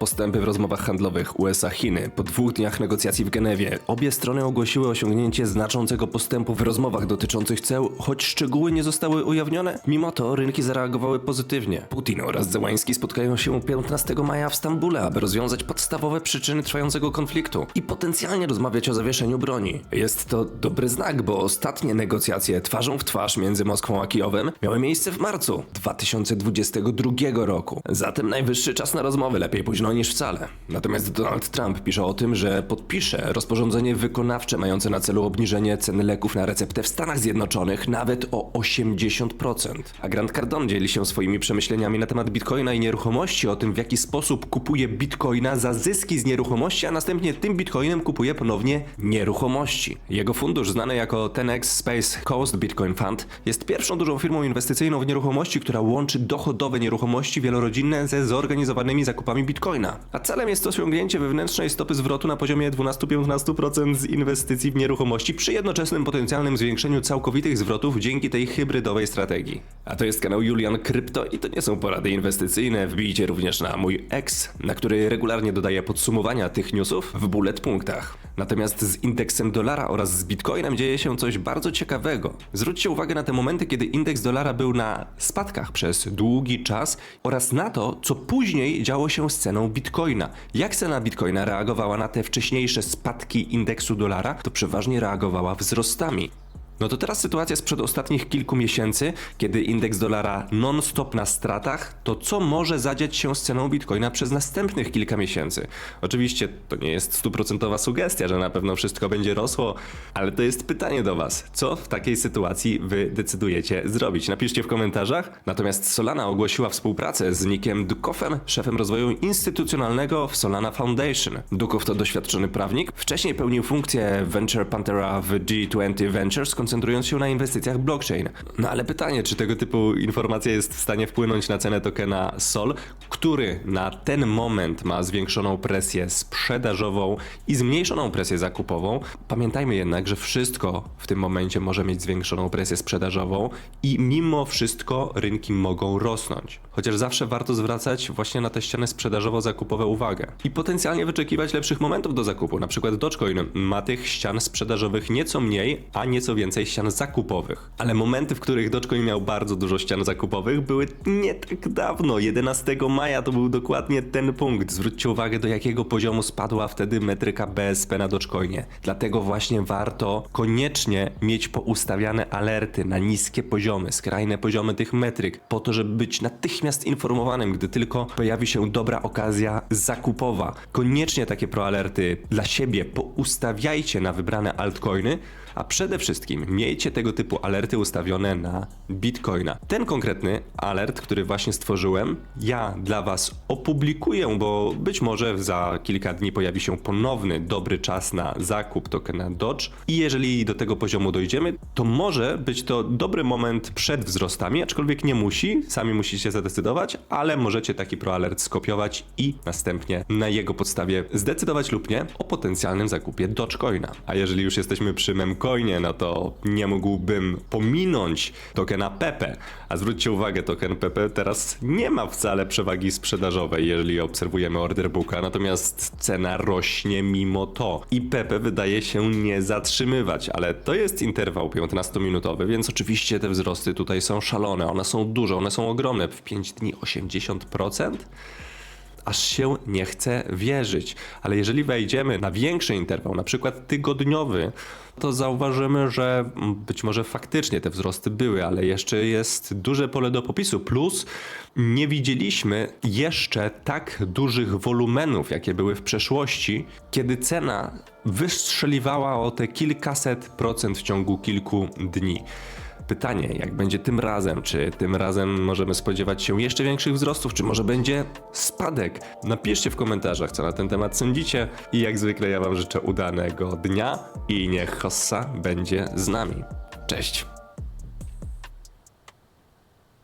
Postępy w rozmowach handlowych USA-Chiny. Po dwóch dniach negocjacji w Genewie obie strony ogłosiły osiągnięcie znaczącego postępu w rozmowach dotyczących ceł, choć szczegóły nie zostały ujawnione. Mimo to rynki zareagowały pozytywnie. Putin oraz Zełański spotkają się 15 maja w Stambule, aby rozwiązać podstawowe przyczyny trwającego konfliktu i potencjalnie rozmawiać o zawieszeniu broni. Jest to dobry znak, bo ostatnie negocjacje twarzą w twarz między Moskwą a Kijowem miały miejsce w marcu 2022 roku. Zatem najwyższy czas na rozmowy, lepiej późno niż wcale. Natomiast Donald Trump pisze o tym, że podpisze rozporządzenie wykonawcze mające na celu obniżenie ceny leków na receptę w Stanach Zjednoczonych nawet o 80%. A Grant Cardone dzieli się swoimi przemyśleniami na temat bitcoina i nieruchomości, o tym w jaki sposób kupuje bitcoina za zyski z nieruchomości, a następnie tym bitcoinem kupuje ponownie nieruchomości. Jego fundusz, znany jako 10x Space Coast Bitcoin Fund, jest pierwszą dużą firmą inwestycyjną w nieruchomości, która łączy dochodowe nieruchomości wielorodzinne ze zorganizowanymi zakupami bitcoina. A celem jest osiągnięcie wewnętrznej stopy zwrotu na poziomie 12-15% z inwestycji w nieruchomości przy jednoczesnym potencjalnym zwiększeniu całkowitych zwrotów dzięki tej hybrydowej strategii. A to jest kanał Julian Krypto i to nie są porady inwestycyjne. Wbijcie również na mój ex, na który regularnie dodaję podsumowania tych newsów w bullet punktach. Natomiast z indeksem dolara oraz z bitcoinem dzieje się coś bardzo ciekawego. Zwróćcie uwagę na te momenty, kiedy indeks dolara był na spadkach przez długi czas oraz na to, co później działo się z ceną bitcoina. Jak cena bitcoina reagowała na te wcześniejsze spadki indeksu dolara, to przeważnie reagowała wzrostami. No to teraz sytuacja sprzed ostatnich kilku miesięcy, kiedy indeks dolara non-stop na stratach, to co może zadziać się z ceną bitcoina przez następnych kilka miesięcy? Oczywiście to nie jest stuprocentowa sugestia, że na pewno wszystko będzie rosło, ale to jest pytanie do Was. Co w takiej sytuacji Wy decydujecie zrobić? Napiszcie w komentarzach. Natomiast Solana ogłosiła współpracę z Nickiem Dukowem, szefem rozwoju instytucjonalnego w Solana Foundation. Dukow to doświadczony prawnik, wcześniej pełnił funkcję Venture Panthera w G20 Ventures, koncentrując się na inwestycjach blockchain. No ale pytanie, czy tego typu informacja jest w stanie wpłynąć na cenę tokena SOL, który na ten moment ma zwiększoną presję sprzedażową i zmniejszoną presję zakupową. Pamiętajmy jednak, że wszystko w tym momencie może mieć zwiększoną presję sprzedażową i mimo wszystko rynki mogą rosnąć. Chociaż zawsze warto zwracać właśnie na te ściany sprzedażowo-zakupowe uwagę i potencjalnie wyczekiwać lepszych momentów do zakupu. Na przykład Dogecoin ma tych ścian sprzedażowych nieco mniej, a nieco więcej ścian zakupowych. Ale momenty, w których Dogecoin miał bardzo dużo ścian zakupowych, były nie tak dawno. 11 maja to był dokładnie ten punkt. Zwróćcie uwagę, do jakiego poziomu spadła wtedy metryka BSP na Dogecoinie. Dlatego właśnie warto koniecznie mieć poustawiane alerty na niskie poziomy, skrajne poziomy tych metryk, po to, żeby być natychmiast informowanym, gdy tylko pojawi się dobra okazja zakupowa. Koniecznie takie proalerty dla siebie poustawiajcie na wybrane altcoiny, a przede wszystkim miejcie tego typu alerty ustawione na Bitcoina. Ten konkretny alert, który właśnie stworzyłem, ja dla Was opublikuję, bo być może za kilka dni pojawi się ponowny dobry czas na zakup tokena Dodge i jeżeli do tego poziomu dojdziemy, to może być to dobry moment przed wzrostami, aczkolwiek nie musi, sami musicie zadecydować, ale możecie taki proalert skopiować i następnie na jego podstawie zdecydować lub nie o potencjalnym zakupie Dogecoina. A jeżeli już jesteśmy przy memcoinie, no to nie mógłbym pominąć tokena Pepe. A zwróćcie uwagę, token Pepe teraz nie ma wcale przewagi sprzedażowej, jeżeli obserwujemy order booka, natomiast cena rośnie mimo to. I Pepe wydaje się nie zatrzymywać, ale to jest interwał 15-minutowy, więc oczywiście te wzrosty tutaj są szalone, one są duże, one są ogromne. W 5 dni 80%? Aż się nie chce wierzyć. Ale jeżeli wejdziemy na większy interwał, na przykład tygodniowy, to zauważymy, że być może faktycznie te wzrosty były, ale jeszcze jest duże pole do popisu. Plus nie widzieliśmy jeszcze tak dużych wolumenów, jakie były w przeszłości, kiedy cena wystrzeliwała o te kilkaset procent w ciągu kilku dni. Pytanie, jak będzie tym razem? Czy tym razem możemy spodziewać się jeszcze większych wzrostów, czy może będzie spadek? Napiszcie w komentarzach, co na ten temat sądzicie. I jak zwykle ja Wam życzę udanego dnia i niech Hossa będzie z nami. Cześć!